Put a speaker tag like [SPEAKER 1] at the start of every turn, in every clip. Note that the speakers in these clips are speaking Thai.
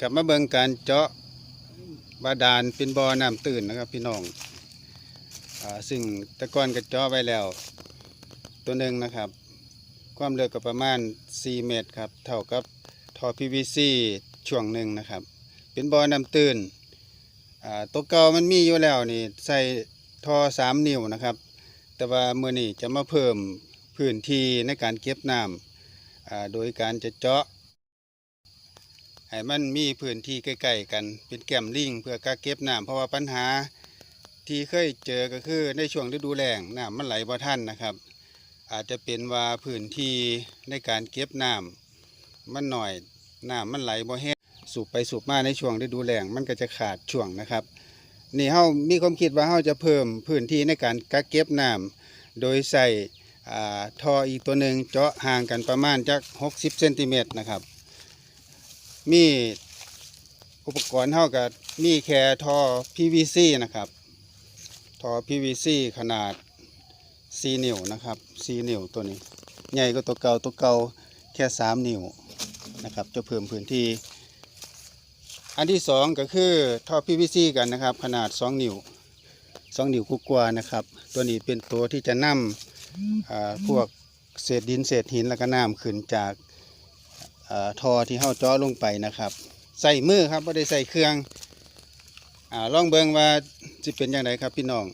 [SPEAKER 1] กลับมาเบิ่งการเจาะบาดาลเป็นบ่อน้ำตื้นนะครับพี่น้องอซึ่งตะกอนก็เจาะไว้แล้ว ตัวหนึ่งนะครับ ความลึกก็ประมาณ 4 เมตรครับ เท่ากับท่อ PVC ช่วงหนึ่งนะครับ เป็นบ่อน้ำตื้นตัวเก่ามันมีอยู่แล้วนี่ใส่ท่อ 3 นิ้วนะครับ แต่ว่าเมื่อนี้จะมาเพิ่มพื้นที่ในการเก็บน้ำโดยการจะเจาะ ให้มันมีพื้นที่ใกล้ๆกันเป็นแก้มลิงเพื่อกักเก็บน้ำเพราะว่าปัญหาที่เคยเจอก็คือในช่วงฤดูแล้งน้ำมันไหลบ่ทันนะครับ อาจจะเป็นว่าพื้นที่ในการเก็บน้ำมันหน่อยน้ำมันไหลบ่แห้งสูบไปสูบมาในช่วงฤดูแล้งมันก็จะขาดช่วงนะครับนี่เฮามีความคิดว่าเฮาจะเพิ่มพื้นที่ในการกักเก็บน้ำโดยใส่อ่าท่ออีกตัวหนึ่งเจาะห่างกันประมาณจัก60 เซนติเมตรนะครับ มีอุปกรณ์เท่ากับมีแค่ท่อ PVC นะครับท่อ PVC ขนาด 4 นิ้วนะครับ4นิ้วตัวนี้ ใหญ่ก็ตัวเก่าตัวเก่าแค่ 3 นิ้วนะครับ จะเพิ่มพื้นที่ อันที่สองก็คือท่อ PVC กันนะครับ ขนาด 2 นิ้ว 2 นิ้วกว่านะครับ ตัวนี้เป็นตัวที่จะนำพวกเศษดินเศษหินแล้วก็น้ำขึ้นจาก ทอที่เฮาจาะลงไปนะครับ ใส่มือครับไม่ได้ใส่เครื่องอ่าลองเบิงว่าจะเป็นอย่างไรครับพี่น้อง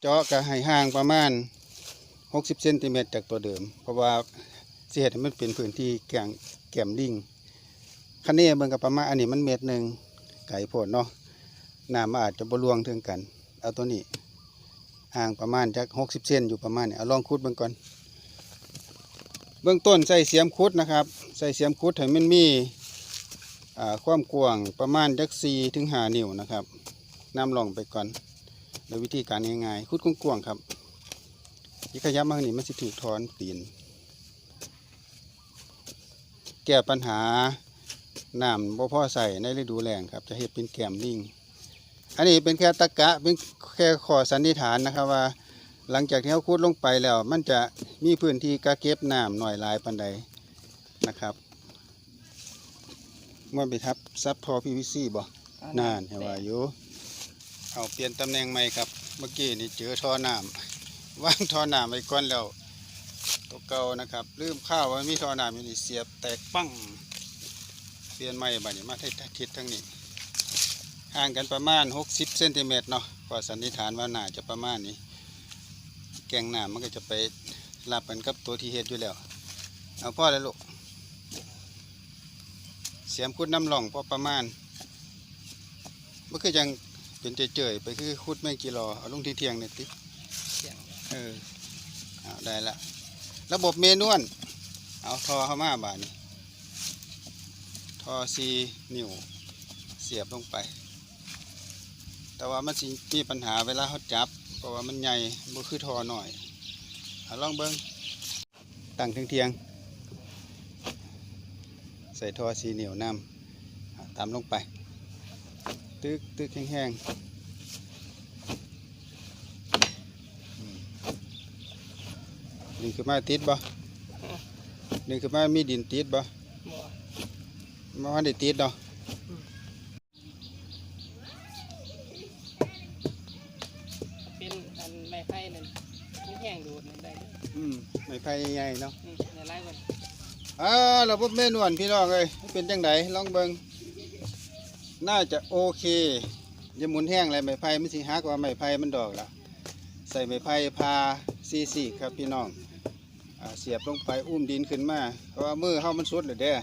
[SPEAKER 1] เจาะก็ให้ห่างประมาณ 60เซนติเมตรจากตัวเดิม เพราะว่าเสียให้มันเป็นพื้นที่แก่งแก้มลิงคันนี้เบิ่งกับประมาณอันนี้มันเมตรหนึ่งไก่โพดเนาะน้ำมันอาจจะบรวงถึงกัน เอาตัวนี้ ห่างประมาณจักหกสิบเซนอยู่ประมาณเนี้เอาลองคุดเบื้องก่อน เบื้องต้นใส่เสียมคุดนะครับ ใส่เสียมคุดให้มันมีอ่าความกว้างประมาณจักสี่ถึงห้านิ้วนะครับนำลองไปก่อนโดยวิธีการง่ายๆคุดกว้างๆครับที่ขยับมานี่มันสิถือทอนตีน แก้ปัญหาน้ำบ่พอใส่ในฤดูแล้งครับ จะเห็ดเป็นแกมลิง อันนี้เป็นแค่ตะกะเป็นแค่ข้อสันนิษฐานนะครับว่า หลังจากที่เขาขุดลงไปแล้ว มันจะมีพื้นที่กักเก็บน้ำหน่อยหลายปันใดนะครับมื่อไปทับซับทอพีวีซีบ่นานเห็นว่าอยู่เอาเปลี่ยนตำแหน่งใหม่ครับ เมื่อกี้นี่เจอท่อน้ำวางท่อน้ำไว้ก่อนแล้วตัวเก่านะครับลืมข้าวว่ามีท่อน้ำอยู่นี่เสียบแตกปั้งเปลี่ยนใหม่บัดนี้มาทิศทิศทั้งนี้ ห่างกันประมาณ 60เซนติเมตรเนาะก็สันนิษฐานว่าน่าจะประมาณนี้ แกงน้ำมันก็จะไปรับกันกับตัวที่เฮ็ดอยู่แล้ว เอาพ่อเลยลูก เสียมคุดน้ำหล่องพอประมาณมันคือยังเป็นเจยๆไปคือคุดแมงกิโลเอาลงที่เทียงเนี่ยติเออเอาได้ละ ระบบเมนวนเอาทอเข้ามาบาดนี้ทอซีนิ้วเสียบลงไป แต่ว่ามันสิมีปัญหาเวลาเขาจับ เพราะว่ามันใหญ่บ่คือทอหน่อยเอาลองเบิ้งตั้งเทียงๆใส่ทอสีเหนียวน้ำเอาตามลงไป ตึกตึกแห้งๆอืมนี่คือมาติดบ่นี่คือมามีดินติดบ่มาว่าได้ติดเนาะ
[SPEAKER 2] ไม้ไผ่นั่นมีแห้งดูดนั่นได้เด้อ
[SPEAKER 1] อืมไม่ไผ่ใหญ่เนาะ
[SPEAKER 2] นี่ในไร่มัน
[SPEAKER 1] อ่าระบบเมนวนพี่น้องเอ้ยเป็นจังไดลองเบิงน่าจะโอเคอย่าหมุนแห้งเลยไม้ไผ่มันสิหักกว่าไม้ไผ่มันดอกละใส่ไม้ไผ่พาซีซีครับพี่น้องอ่าเสียบลงไปอุ้มดินขึ้นมาเพราะว่ามือเฮามันสุดเลยเด้อ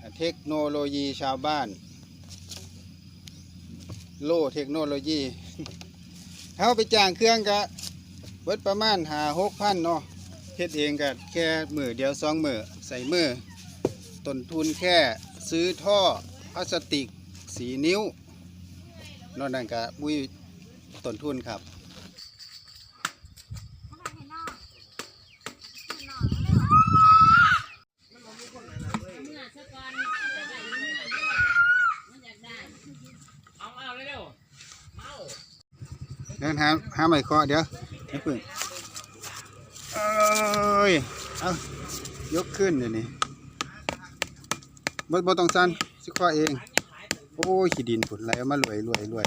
[SPEAKER 1] อ่าเทคโนโลยีชาวบ้าน โลเทคโนโลยี เฮาไปจ้างเครื่องก็เบิดประมาณหาหกพันเนาะเฮ็ดเองก็แค่มือเดียวสองมือใส่มือต้นทุนแค่ซื้อท่อพลาสติกสีนิ้วนอกนั้นก็บุ้ยต้นทุนครับ
[SPEAKER 2] เอาเอาเร็ว
[SPEAKER 1] เดินหาหาไม้เคาะเดี๋ยวนี่พึ่งเอออ้ยเอายกขึ้นเดี๋ยวนี้บ่บ่ต้องสั่นสิข้อเอง โอ้ยขี้ดินผุดไหลเอามารวยรวยรวย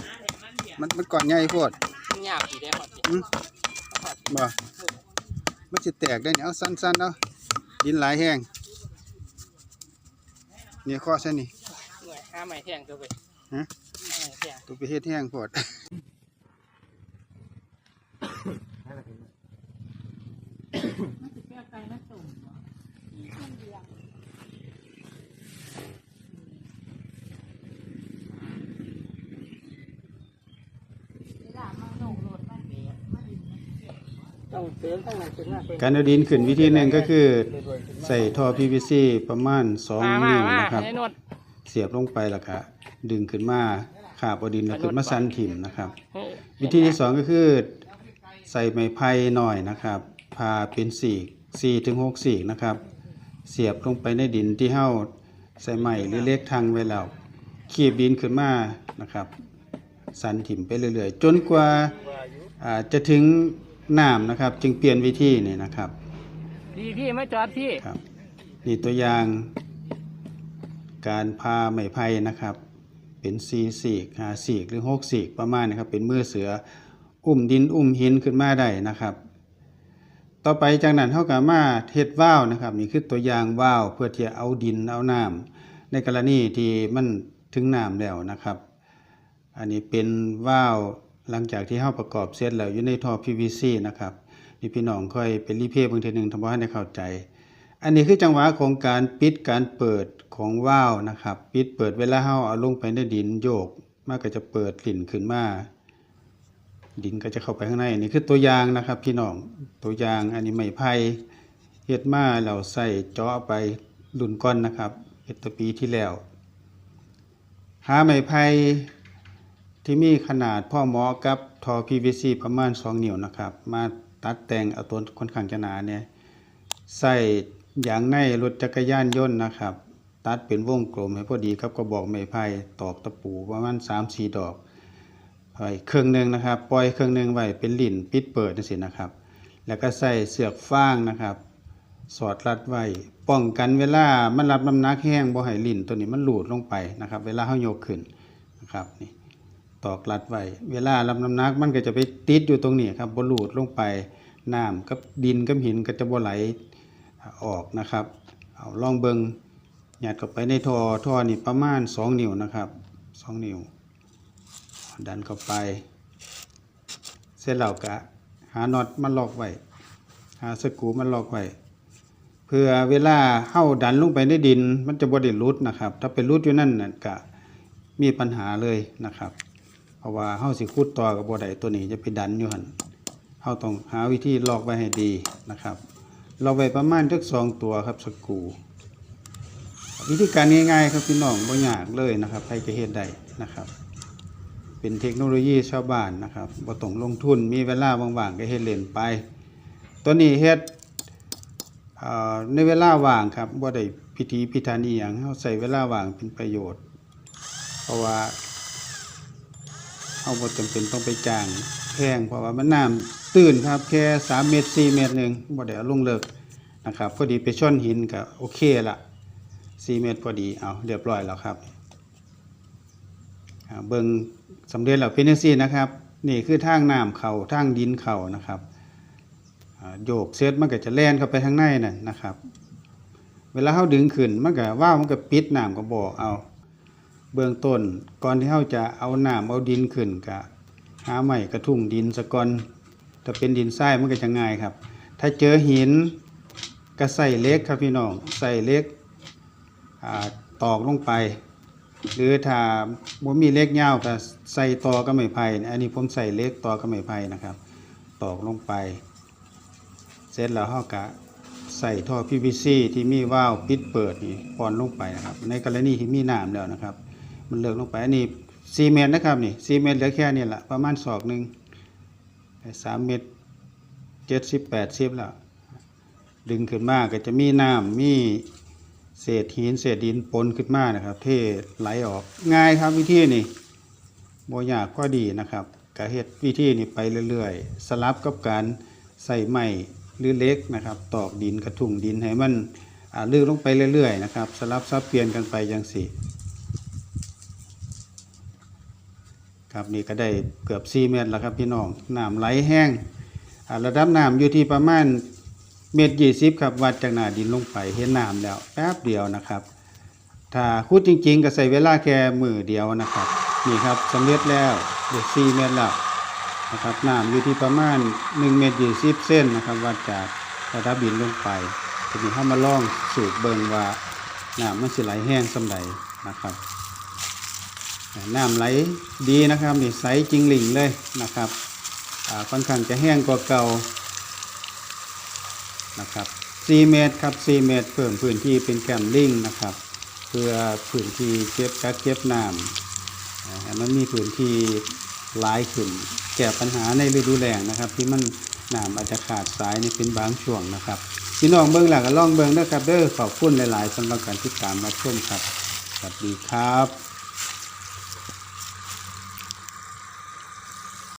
[SPEAKER 1] มันมันก่อนใหญ่โพด
[SPEAKER 2] มันยากสิได้ฮอดสิ
[SPEAKER 1] อืมบ่มันสิแตกได้เนี่ยเอาสั้นๆเอาดินหลายแห้งนี่ข้อใช่นี่
[SPEAKER 2] หน่วยห้าไม้แท่งตัวไป
[SPEAKER 1] ฮะ
[SPEAKER 2] ห้าไม้แท่ง
[SPEAKER 1] ตัวไปเฮ็ดแห้งโพด
[SPEAKER 2] ต้องเติมทั้งนั้นขึ้นมาเป็น
[SPEAKER 1] การเอาดินขึ้นวิธีหนึ่งก็คือ ใส่ท่อ PVC ประมาณ2
[SPEAKER 2] มามา
[SPEAKER 1] นิ้ว
[SPEAKER 2] มา
[SPEAKER 1] นะครับ
[SPEAKER 2] ให้นวด
[SPEAKER 1] เสียบลงไปแล้วก็ดึงขึ้นมาขาบเอาดินแล้วขึ้นมาซันถิ่มนะครับ
[SPEAKER 2] ให้
[SPEAKER 1] วิธีที่สองก็คือ ใส่ไม้ไผ่หน่อยนะครับพาเป็นสีกสี่ถึงหกสีกนะครับ เสียบลงไปในดินที่เห้าใส่ไม้หรือเล็กทางไว้แล้วขีบดินขึ้นมานะครับ สันถิ่มไปเรื่อยๆ จนกว่าอ่าจะถึง น้ำนะครับ จึงเปลี่ยนวิธีนี่นะครับ
[SPEAKER 2] พี่พี่มาจอดพี่
[SPEAKER 1] ครับนี่ตัวอย่าง การพาไม้ไผ่นะครับ เป็นสีสีกหาสีกหรือหกสีกประมาณนะครับ เป็นมือเสืออุ้มดินอุ้มหินขึ้นมาได้นะครับ ต่อไปจากนั้นเท่ากับมาเทศว่าวนะครับนี่คือตัวอย่างว่าวเพื่อที่จะเอาดินเอาน้ำในกรณีที่มันถึงน้ำแล้วนะครับ อันนี้เป็นว่าว หลังจากที่เฮาประกอบเสร็จแล้วอยู่ในท่อ PVC นะครับนี่พี่น้องค่อยเป็นรีเพย์บางทีหนึ่งทำให้ได้เข้าใจ อันนี้คือจังหวะของการปิดการเปิดของว่าวนะครับ ปิดเปิดเวลาเฮาเอาลงไปในดินโยกมันก็จะเปิดลิ่นขึ้นมาดินก็จะเข้าไปข้างในนี่คือตัวอย่างนะครับ พี่น้องตัวอย่างอันนี้ไม้ไผ่เฮ็ดมาเราใส่เจาะไปรุ่นก้อนนะครับเฮ็ดแตปีที่แล้วหาไม้ไผ่ ที่มีขนาดพ่อหมอกับทอ PVC ประมาณ 2 นิ้วนะครับ มาตัดแต่งเอาตัวค่อนข้างจะหนาเนี่ยใส่ยางในรถจักรยานยนต์นะครับ ตัดเป็นวงกลมให้พอดีกับกระบอกไม้ไผ่ตอกตะปูประมาณ3-4ดอกไว้เครื่องหนึ่งนะครับ ปล่อยเครื่องหนึ่งไว้เป็นลิ่นปิดเปิดนั่นสินะครับ แล้วก็ใส่เสือกฟางนะครับ สอดรัดไว้ป้องกันเวลามันรับน้ำหนักแห้งบ่ให้ลิ่นตัวนี้มันหลุดลงไปนะครับ เวลาเฮายกขึ้นนะครับนี่ ตอกรัดไว้เวลารับน้ำหนักมันก็จะไปติดอยู่ตรงนี้ครับบ่หลุดลงไปน้ำกับดินกับหินก็จะบ่ไหลออกนะครับเอาลองเบิงหยัดเข้าไปในท่อท่อนี่ประมาณ 2 นิ้วนะครับ 2 นิ้ว ดันเข้าไป เสร็จแล้วก็หาน็อตมาล็อกไว้หาสกรูมาล็อกไว้เพื่อเวลาเข้าดันลงไปในดิน มันจะบ่ได้รุดนะครับ ถ้าเป็นรุดอยู่นั่นน่ะก็มีปัญหาเลยนะครับ ราะว่าเฮาสิขุดต่อกับบ่ได้ตัวนี้จะไปดันอยู่หั่นเฮาต้องหาวิธีลอกไว้ให้ดีนะครับเราไว้ประมาณจักสองตัวครับสกูวิธีการง่ายๆครับพี่น้องบ่ยากเลยนะครับใครจะเฮ็ดได้นะครับ เป็นเทคโนโลยีชาวบ้านนะครับบ่ต้องลงทุนมีเวลาว่างๆก็เฮ็ดเล่นไป ตัวนี้เฮ็ดในเวลาว่างครับบ่ได้พิธีพิธันอีหยังเฮาใช้เวลาว่างเป็นประโยชน์ เพราะว่า เฮาบ่จำเป็นต้องไปจ้างแพงเพราะว่ามันน้ำตื้นครับแค่3เมตร4เมตรหนึ่งบ่ได้เอาลงเลิกนะครับพอดีไปช่อนหินก็โอเคละ4เมตรพอดีเอาเรียบร้อยแล้วครับเบิ่งสำเร็จแล้วเป็นซี่นะครับนี่คือทางน้ำเข้าทางดินเขานะครับโยกเซตมันก็จะแล่นเข้าไปทางในนั่นนะครับ เวลาเขาดึงขึ้นมันก็ว่ามันก็ปิดน้ำก็บอกเอา เบื้องต้นก่อนที่เขาจะเอาน้ำเอาดินขึ้นก็หาไม้กระทุ่งดินสะกอนถ้าเป็นดินทรายมันก็จะง่ายครับ ถ้าเจอหินก็ใส่เล็กครับพี่น้องใส่เล็กอตอกลงไป หรือถ้าบ่มีเล็กเง่าวก็ใส่ตอก็ไม่ไผ่อันนี้ผมใส่เล็กตอก็ไม่ไผ่นะครับ ตอกลงไป เสร็จแล้วเราก็ใส่ท่อ PVC ที่มีว่าวปิดเปิดนี่ปอนลงไปนะครับ ในกรณีที่มีน้ำแล้วนะครับ มันเลิกลงไปอันนี้4เมตรนะครับนี่4เมตรเหลือแค่นี้แหละประมาณศอกหนึ่ง3เมตร70 80แล้วดึงขึ้นมาก็จะมีน้ำมีเศษหินเศษดินปนขึ้นมานะครับเทไหลออกง่ายครับวิธีนี่บ่ยากก็ดีนะครับกะเฮ็ดวิธีนี้ไปเรื่อยๆ สลับกับการใส่ไม้หรือเล็กนะครับ ตอกดินกระทุ้งดินให้มันอ่าลึกลงไปเรื่อยๆนะครับ สลับซับเปลี่ยนกันไปจังสี่ ครับนี่ก็ได้เกือบ4เมตรแล้วครับพี่น้องน้ำไหลแห้งระดับน้ำอยู่ที่ประมาณเมตรยี่สิบครับวัดจากหน้าดินลงไปเห็นน้ำแล้วแป๊บเดียวนะครับ ถ้าขุดจริง ๆ ก็ใส่เวลาแค่มือเดียวนะครับนี่ครับสำเร็จแล้วเด็4เมตรแล้วนะครับน้ำอยู่ที่ประมาณ1เมตร20เส้นนะครับวัดจากระดับดินลงไปทีนี้เข้ามาลองสูบเบิงว่าน้ำมันสิไหลแห้งสำใดนะครับ น้ำไหลดีนะครับนี่ใสจริงหลิงเลยนะครับค่อนข้างจะแห้งกว่าเก่านะครับ4เมตรครับ4เมตรเพิ่มพื้นที่เป็นแกมลิงนะครับ เพื่อพื้นที่เก็บกักเก็บน้ำมันมีพื้นที่หลายขึ้นแก้ปัญหาในฤดูแล้งนะครับ ที่มันน้ำอาจจะขาดสายในเป็นบางช่วงนะครับพี่น้องเบิ้งหลักก็ล่องเบิ้งเด้อครับเด้อขอบคุณหลาย ๆสำหรับการติดตามมาชมครับสวัสดีครับ